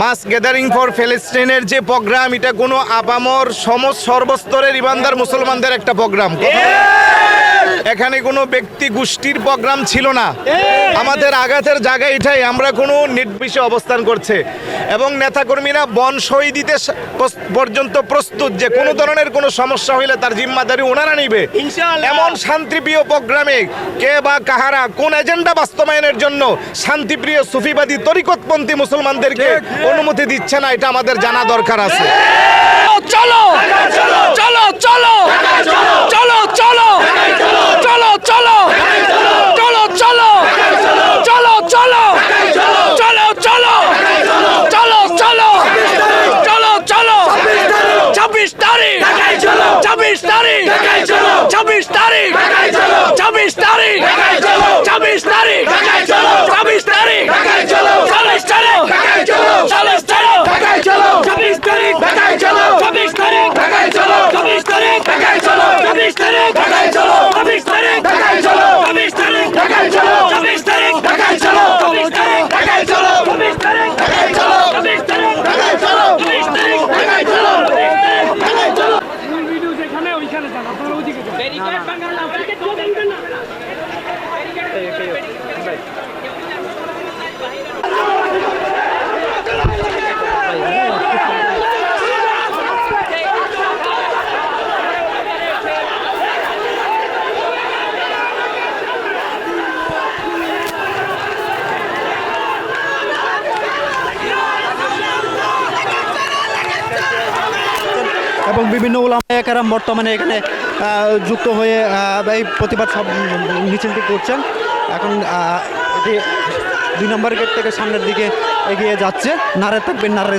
Mass gathering for ফেলেস্টিনের যে programme, এটা কোনো আপামর সমস্ত সর্বস্তরের ইমানদার মুসলমানদের একটা প্রোগ্রাম। এখানে কোনো ব্যক্তি গোষ্ঠীর প্রোগ্রাম ছিল না। আমাদের আঘাতের জায়গা এটাই আমরা কোনো নির্বিষে অবস্থান করছে। এবং নেতাকর্মীরা বন সই দিতে পর্যন্ত প্রস্তুত যে কোনো ধরনের কোনো সমস্যা হইলে তার জিম্মাদারি ওনারা নিবে। এমন শান্তিপ্রিয় প্রোগ্রামে কে বা কাহারা কোন এজেন্ডা বাস্তবায়নের জন্য শান্তিপ্রিয় সুফিবাদী তরিকতপন্থী মুসলমানদেরকে অনুমতি দিচ্ছে না এটা আমাদের জানা দরকার আছে। চলো চলো চলো চলো চলো চলো চলো চলো চলো। এবং বিভিন্ন ওলামায়াকারাম বর্তমানে এখানে যুক্ত হয়ে এই প্রতিবাদ সব মিছিলটি করছেন। এখন এটি দুই নম্বর গেট থেকে সামনের দিকে এগিয়ে যাচ্ছে নারে থাকবেন নারে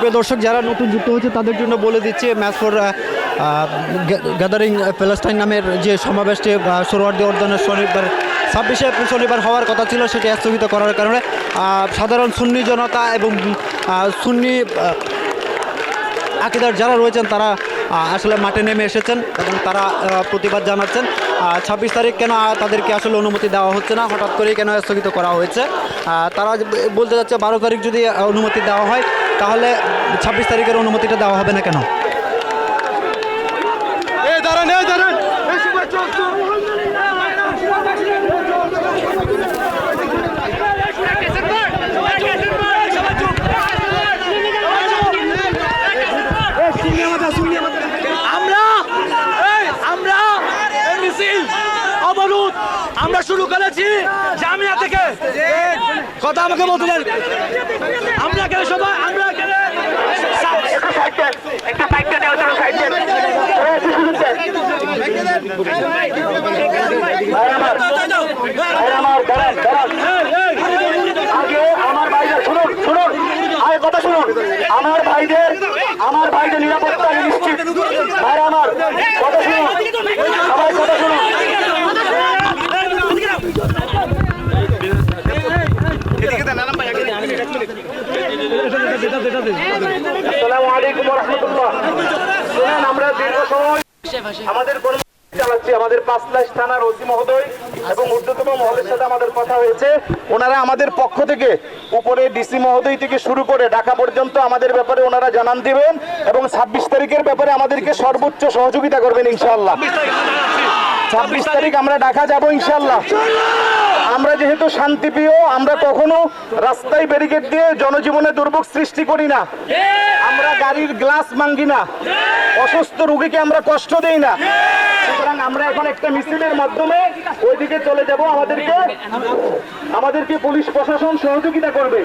সুপ্রিয় দর্শক, যারা নতুন যুক্ত হয়েছে, তাদের জন্য বলে দিচ্ছে ম্যাচ ফর গ্যাদারিং প্যালেস্টাইন নামের যে সমাবেশটি সোরওয়ার্দী অর্জনের শনিবার, ছাব্বিশে এপ্রিল শনিবার হওয়ার কথা ছিল, সেটি স্থগিত করার কারণে সাধারণ সুন্নি জনতা এবং সুন্নি আকিদার যারা রয়েছেন, তারা আসলে মাঠে নেমে এসেছেন এবং তারা প্রতিবাদ জানাচ্ছেন। ছাব্বিশ তারিখ কেন তাদেরকে আসলে অনুমতি দেওয়া হচ্ছে না? হঠাৎ করেই কেন স্থগিত করা হয়েছে? তারা বলতে যাচ্ছে, বারো তারিখ যদি অনুমতি দেওয়া হয় তাহলে ছাব্বিশ তারিখের অনুমতিটা দেওয়া হবে না কেন? আমরা শুরু করেছি জামিয়া থেকে। কথা আমাকে বলতে দেন আমরা কেন সবাই আমরা কেন আমার ভাইদের আমার ভাইদের আমার ভাইদের নিরাপত্তা নিশ্চিত। ভাইরা আমার, কথা শুনুন। সবাই কথা শুনুন। আমাদের থানার মহোদয় এবং সাথে আমাদের কথা হয়েছে। ওনারা আমাদের পক্ষ থেকে, উপরে ডিসি মহোদয় থেকে শুরু করে ঢাকা পর্যন্ত আমাদের ব্যাপারে ওনারা জানান দিবেন এবং ছাব্বিশ তারিখের ব্যাপারে আমাদেরকে সর্বোচ্চ সহযোগিতা করবেন ইনশাআল্লাহ। ছাব্বিশ তারিখ আমরা ঢাকা যাব ইনশাল্লাহ আমরা যেহেতু শান্তিপ্রিয়, আমরা কখনো রাস্তায় ব্যারিকেড দিয়ে জনজীবনে দুর্ভোগ সৃষ্টি করি না। আমরা গাড়ির গ্লাস ভাঙ্গি না। অসুস্থ রুগীকে আমরা কষ্ট দেই না। আমরা এখন একটা মিছিলের মাধ্যমে ওইদিকে চলে যাব। আমাদেরকে আমাদেরকে পুলিশ প্রশাসন সহযোগিতা করবে।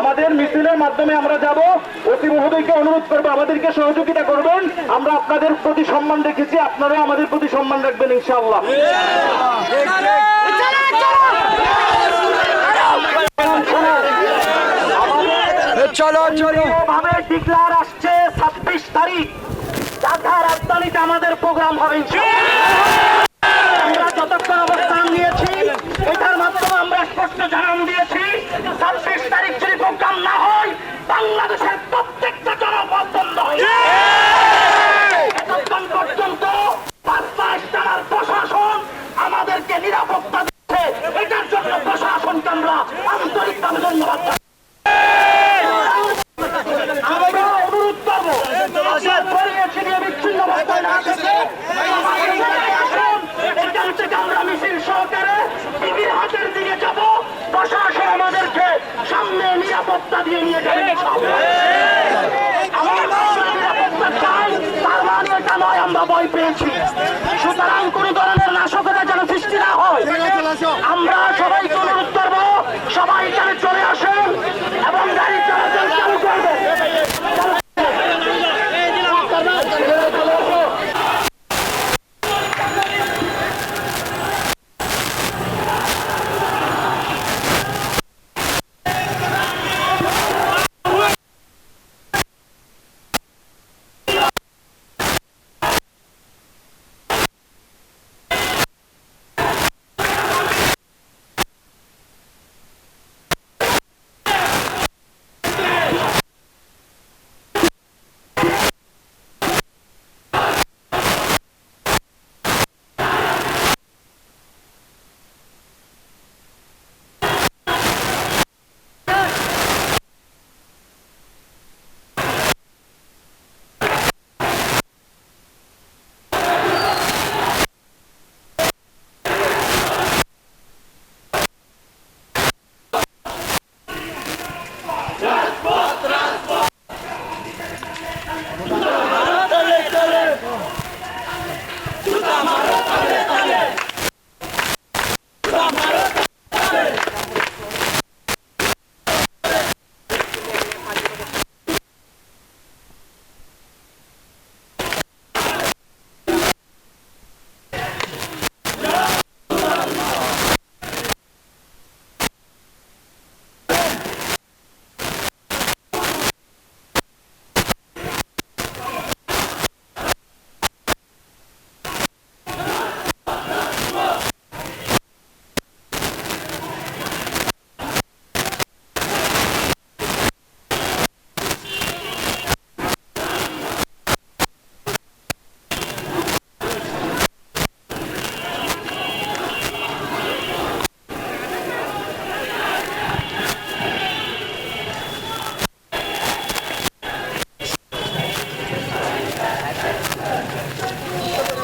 আমাদের মিছিলের মাধ্যমে আমরা যাব। অতি মহোদয়কে অনুরোধ করব আমাদেরকে সহযোগিতা করবেন। আমরা আপনাদের প্রতি সম্মান রেখেছি আপনারাও আমাদের প্রতি সম্মান রাখবেন ইনশাআল্লাহ। চলো চলো। ভাবে ডিক্লার আসছে ছাব্বিশ তারিখ। রাজধানীতে আমাদের প্রোগ্রাম হবে আমরা যতক্ষণ অবস্থান নিয়েছি, এটার মাধ্যমে আমরা স্পষ্ট জানান দিয়েছি, ছাব্বিশ তারিখ যদি প্রোগ্রাম না হয়, বাংলাদেশের প্রত্যেকটা জনপদ বন্ধ হয়ে পর্যন্ত পাঁচটা স্থানার প্রশাসন আমাদেরকে নিরাপত্তা দিচ্ছে। এটার জন্য প্রশাসনকে আমরা আন্তরিকভাবে ধন্যবাদ জানাই। আমরা অনুরোধ করব আপনার ছড়িয়ে ছিটিয়ে বিচ্ছিন্ন অবস্থায় না থেকে আসুন, এখান থেকে আমরা মিছিল সহকারে। টিভির হাতের দিকে যাব। প্রশাসন আমাদেরকে সামনে নিরাপত্তা দিয়ে নিয়ে যাবে। আমার আমরা নিরাপত্তা চাই তার মানে নয় আমরা ভয় পেয়েছি। সুতরাং কোন ধরনের নাশকতা যেন সৃষ্টি না হয় আমরা সবাইকে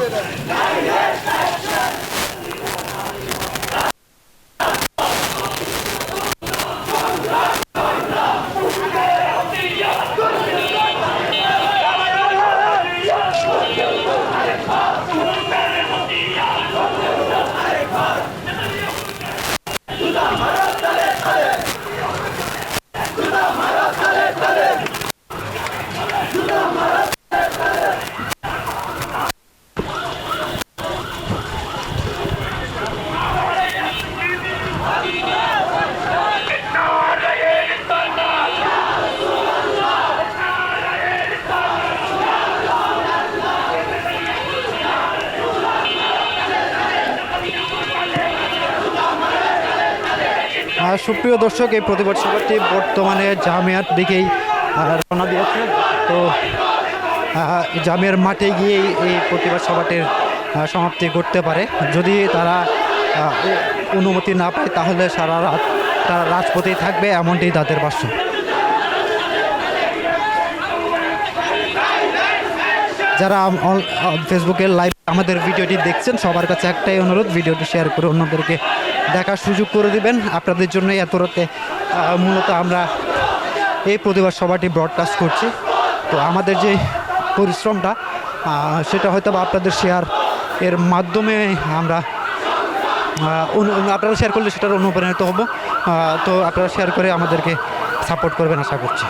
Liberando! সুপ্রিয় দর্শক, এই প্রতিবাদ সভাটি বর্তমানে জামিয়ার দিকেই রওনা দিয়েছে। তো জামিয়ার মাঠে গিয়েই এই প্রতিবাদ সভাটির সমাপ্তি করতে পারে। যদি তারা অনুমতি না পায়, তাহলে সারা রাত তারা রাজপথেই থাকবে, এমনটি তাদের ভাষ্য যারা আম- অন- ফেসবুকে লাইভ আমাদের ভিডিওটি দেখছেন, সবার কাছে একটাই অনুরোধ, ভিডিওটি শেয়ার করে অন্যদেরকে দেখার সুযোগ করে দিবেন। আপনাদের জন্য এত রাতে মূলত আমরা এই প্রতিবাদ সভাটি ব্রডকাস্ট করছি। তো আমাদের যে পরিশ্রমটা সেটা হয়তো বা আপনাদের শেয়ার এর মাধ্যমে আমরা আপনারা শেয়ার করলে সেটার অনুপ্রাণিত হব। তো আপনারা শেয়ার করে আমাদেরকে সাপোর্ট করবেন আশা করছি।